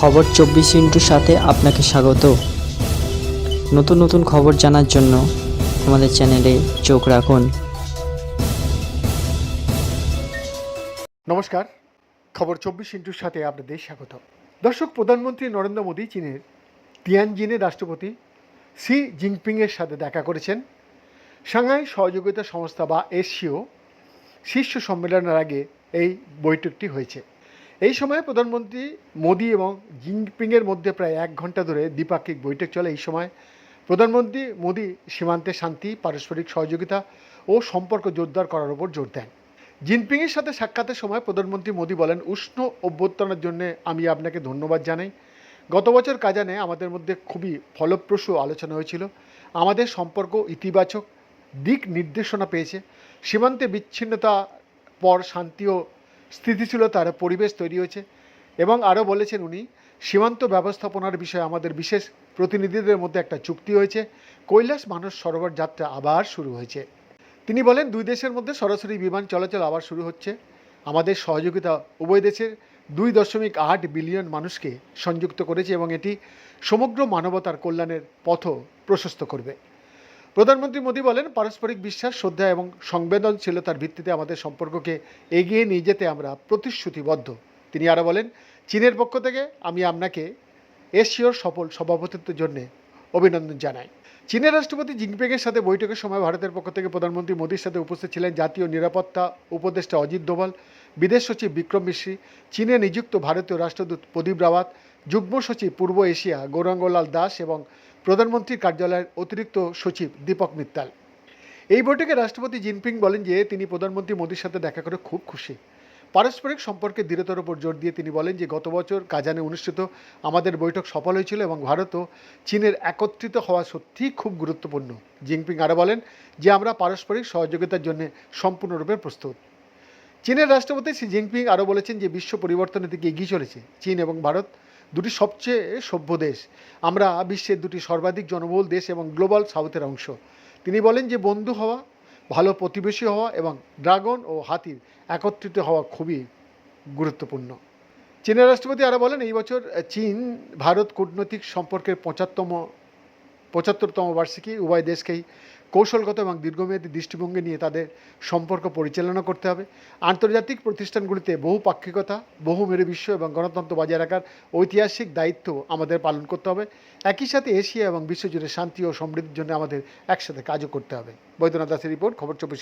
খবর চব্বিশ ইন্টুর সাথে আপনাকে স্বাগত। নতুন নতুন খবর জানার জন্য আমাদের চ্যানেলে চোখ রাখুন। নমস্কার, খবর চব্বিশ ইন্টুর সাথে আপনাদের স্বাগত। দর্শক, প্রধানমন্ত্রী নরেন্দ্র মোদী, চীনের তিয়ানজিনের রাষ্ট্রপতি সি জিনপিংয়ের সাথে দেখা করেছেন। সাংহাই সহযোগিতা সংস্থা বা এসিও শীর্ষ সম্মেলনের আগে এই বৈঠকটি হয়েছে। এই সময় প্রধানমন্ত্রী মোদী এবং জিনপিংয়ের মধ্যে প্রায় এক ঘণ্টা ধরে দ্বিপাক্ষিক বৈঠক চলে। এই সময় প্রধানমন্ত্রী মোদী সীমান্তে শান্তি, পারস্পরিক সহযোগিতা ও সম্পর্ক জোরদার করার উপর জোর দেন। জিনপিংয়ের সাথে সাক্ষাতের সময় প্রধানমন্ত্রী মোদী বলেন, উষ্ণ অভ্যর্থনার জন্য আমি আপনাকে ধন্যবাদ জানাই। গত বছর কাজানে আমাদের মধ্যে খুবই ফলপ্রসূ আলোচনা হয়েছিল। আমাদের সম্পর্ক ইতিবাচক দিক নির্দেশনা পেয়েছে। সীমান্তে বিচ্ছিন্নতা পর শান্তি ও স্থিতিশীলতার পরিবেশ তৈরি হয়েছে এবং আরও বলেছেন উনি, সীমান্ত ব্যবস্থাপনার বিষয়ে আমাদের বিশেষ প্রতিনিধিদের মধ্যে একটা চুক্তি হয়েছে। কৈলাস মানস সরোবর যাত্রা আবার শুরু হয়েছে। তিনি বলেন, দুই দেশের মধ্যে সরাসরি বিমান চলাচল আবার শুরু হচ্ছে। আমাদের সহযোগিতা উভয় দেশের দুই দশমিক আট বিলিয়ন মানুষকে সংযুক্ত করেছে এবং এটি সমগ্র মানবতার কল্যাণের পথ প্রশস্ত করবে। প্রধানমন্ত্রী মোদী বলেন, পারস্পরিক বিশ্বাস, শ্রদ্ধা এবং সংবেদনশীলতার ভিত্তিতে আমাদের সম্পর্ককে এগিয়ে নিয়ে যেতে আমরা প্রতিশ্রুতিবদ্ধ। তিনি আরও বলেন, চীনের পক্ষ থেকে আমি আপনাকে এশিয়ার সফল সভাপতিত্বের জন্য অভিনন্দন জানাই। চীনের রাষ্ট্রপতি জিনপিংয়ের সাথে বৈঠকের সময় ভারতের পক্ষ থেকে প্রধানমন্ত্রী মোদীর সাথে উপস্থিত ছিলেন জাতীয় নিরাপত্তা উপদেষ্টা অজিত দোভাল, বিদেশ সচিব বিক্রম মিশ্রি, চীনে নিযুক্ত ভারতীয় রাষ্ট্রদূত প্রদীপ রাওয়াত, যুগ্ম সচিব পূর্ব এশিয়া গৌরাঙ্গলাল দাস এবং প্রধানমন্ত্রীর কার্যালয়ের অতিরিক্ত সচিব দীপক মিত্তাল। এই বৈঠকে রাষ্ট্রপতি জিনপিং বলেন যে, তিনি প্রধানমন্ত্রী মোদীর সাথে দেখা করে খুব খুশি। পারস্পরিক সম্পর্কে দৃঢ়তার উপর জোর দিয়ে তিনি বলেন যে, গত বছর কাজানে অনুষ্ঠিত আমাদের বৈঠক সফল হয়েছিল এবং ভারত ও চীনের একত্রিত হওয়া সত্যিই খুব গুরুত্বপূর্ণ। জিনপিং আরও বলেন যে, আমরা পারস্পরিক সহযোগিতার জন্য সম্পূর্ণরূপে প্রস্তুত। চীনের রাষ্ট্রপতি শি জিনপিং আরও বলেছেন যে, বিশ্ব পরিবর্তনের দিকে এগিয়ে চলেছে। চীন এবং ভারত দুটি সবচেয়ে সভ্য দেশ। আমরা বিশ্বের দুটি সর্বাধিক জনবহুল দেশ এবং গ্লোবাল সাউথের অংশ। তিনি বলেন যে বন্ধু হওয়া, ভালো প্রতিবেশী হওয়া এবং ড্রাগন ও হাতির একত্রিত হওয়া খুবই গুরুত্বপূর্ণ। চীনের রাষ্ট্রপতি আরও বলেন, এই বছর চীন, ভারত কূটনৈতিক সম্পর্কের পঁচাত্তম, পঁচাত্তরতম বার্ষিকী উভয় দেশকেই কৌশলগত এবং দীর্ঘমেয়াদী দৃষ্টিভঙ্গি নিয়ে তাদের সম্পর্ক পরিচালনা করতে হবে। আন্তর্জাতিক প্রতিষ্ঠানগুলিতে বহু পাক্ষিকতা বহু মেরু বিশ্ব এবং গণতন্ত্র বজায় রাখার ঐতিহাসিক দায়িত্ব আমাদের পালন করতে হবে। একই সাথে এশিয়া এবং বিশ্বজুড়ে শান্তি ও সমৃদ্ধির জন্য আমাদের একসাথে কাজও করতে হবে। বৈদ্যনাথ দাসের রিপোর্ট, খবর চব্বিশ